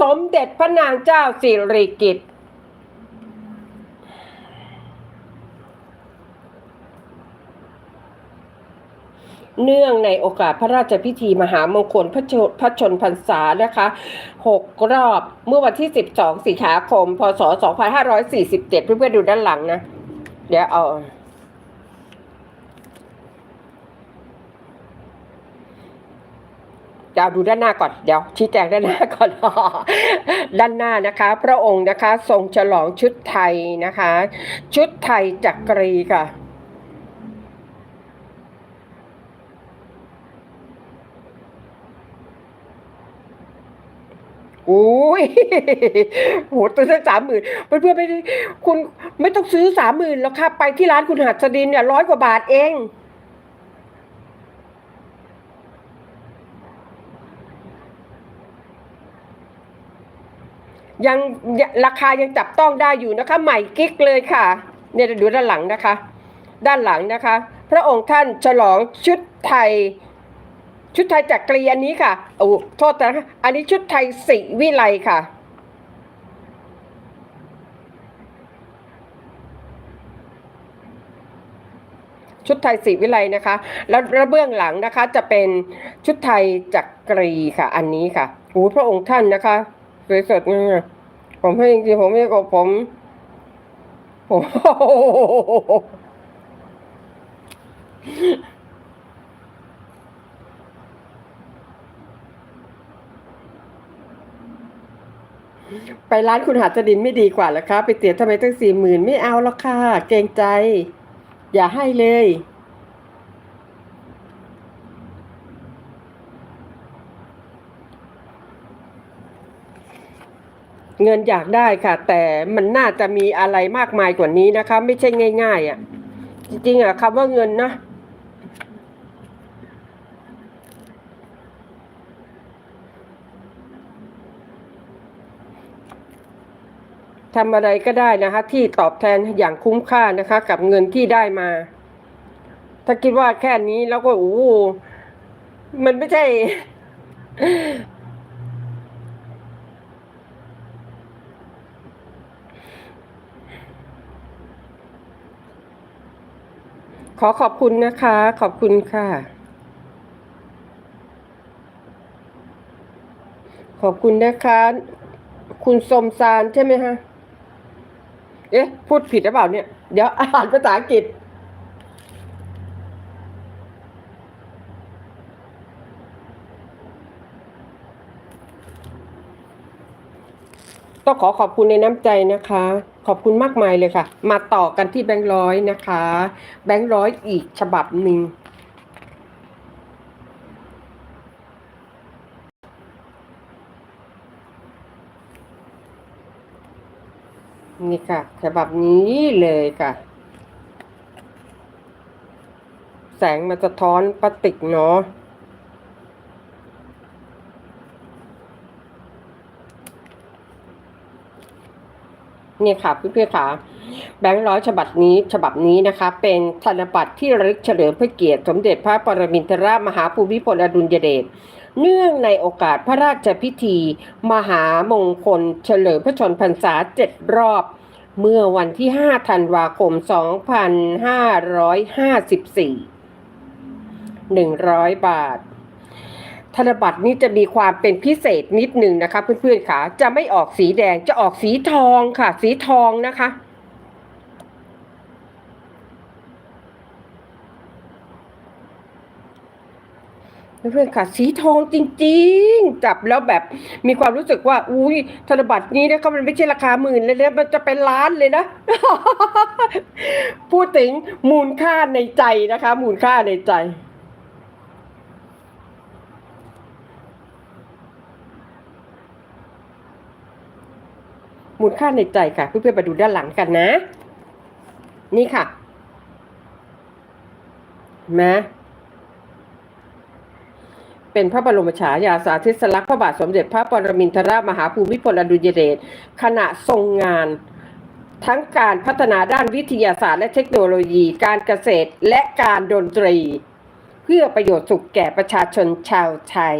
สมเด็จพระนางเจ้าสิริกิติ์เนื่องในโอกาสพระราชพิธีมหามงคลพระชนพระชนพรรษานะคะหกรอบเมื่อวันที่ 12 สิงหาคม พศ 2547 เพื่อนๆดูด้านหลังนะ เดี๋ยวเอา ดี๋ยวดูด้านหน้าก่อนเดี๋ยวชี้แจงด้านหน้าก่อน ด้านหน้านะคะ พระองค์นะคะ ทรงฉลองชุดไทยนะคะ ชุดไทยจักรีค่ะอุ้ยโหตัวสักสามหมื่นเพื่อนๆไม่คุณไม่ต้องซื้อสามหมื่นแล้วค่ะ ไปที่ร้านคุณหัดสดินเนี่ยร้อยกว่าบาทเอง ยังราคายังจับต้องได้อยู่นะคะ ใหม่กิ๊กเลยค่ะเนี่ยดูด้านหลังนะคะ ด้านหลังนะคะ พระองค์ท่านฉลองชุดไทย ชุดไทยจากรีอันนี้ค่ะโอ้โทษนะคะอันนี้ชุดไทยสีวิไลค่ะชุดไทยสีวิไลนะคะ แล้วระเบื้องหลังนะคะจะเป็นชุดไทยจากกรีค่ะ อันนี้ค่ะโอ้พระองค์ท่านนะคะ สวยสดเนี่ยผมให้จริงๆผมไม่ก็ผม ผมไปร้านคุณหาจดินไม่ดีกว่าหรอคะ ไปเสียทำไมตั้งสี่หมื่นไม่เอาแล้วค่ะ เกรงใจ อย่าให้เลย เงินอยากได้ค่ะ แต่มันน่าจะมีอะไรมากมายกว่านี้นะคะ ไม่ใช่ง่าย ๆอะ จริงๆอะคำว่าเงินนะทำอะไรก็ได้นะคะ ที่ตอบแทนอย่างคุ้มค่านะคะ กับเงินที่ได้มา ถ้าคิดว่าแค่นี้แล้วก็โอ้มันไม่ใช่ ขอขอบคุณนะคะ ขอบคุณค่ะ ขอบคุณนะคะ คุณสมซานใช่ไหมฮะ เอ๊ะ พูดผิดหรือเปล่าเนี่ย เดี๋ยวอ่านภาษาอังกฤษต้องขอขอบคุณในน้ำใจนะคะ ขอบคุณมากมายเลยค่ะ มาต่อกันที่แบงค์ร้อยนะคะ แบงค์ร้อยอีกฉบับหนึ่งนี่ค่ะฉบับนี้เลยค่ะ แสงมันสะท้อนพลาสติกเนาะ เนี่ยค่ะเพื่อนๆค่ะแบงค์ร้อยฉบับนี้ฉบับนี้นะคะ เป็นธนบัตรที่ระลึกเฉลิมพระเกียรติ สมเด็จพระปรมินทรมหาภูมิพลอดุลยเดชเนื่องในโอกาสพระราชพิธี มหามงคล เฉลิมพระชนพรรษาเจ็ดรอบ เมื่อวันที่ 5 ธันวาคม 2554 100 บาท ธนบัตรนี้จะมีความเป็นพิเศษนิดหนึ่งนะคะ เพื่อนๆค่ะ จะไม่ออกสีแดงจะออกสีทองค่ะ สีทองนะคะ เพื่อนๆค่ะ สีทองจริงๆ จับแล้วแบบมีความรู้สึกว่า อุ้ยธนบัตรนี้นะคะมันไม่ใช่ราคาหมื่นเลยนะมันจะเป็นล้านเลยนะ พูดถึงมูลค่าในใจนะคะ มูลค่าในใจ มูลค่าในใจค่ะ เพื่อนๆมาดูด้านหลังกันนะ นี่ค่ะนไหมเป็นพระบรมฉายาสาธิสลักษณ์พระบาทสมเด็จพระปรมินทรมหาภูมิพลอดุลยเดชขณะทรงงาน ทั้งการพัฒนาด้านวิทยาศาสตร์และเทคโนโลยี การเกษตรและการดนตรี เพื่อประโยชน์สุขแก่ประชาชนชาวไทย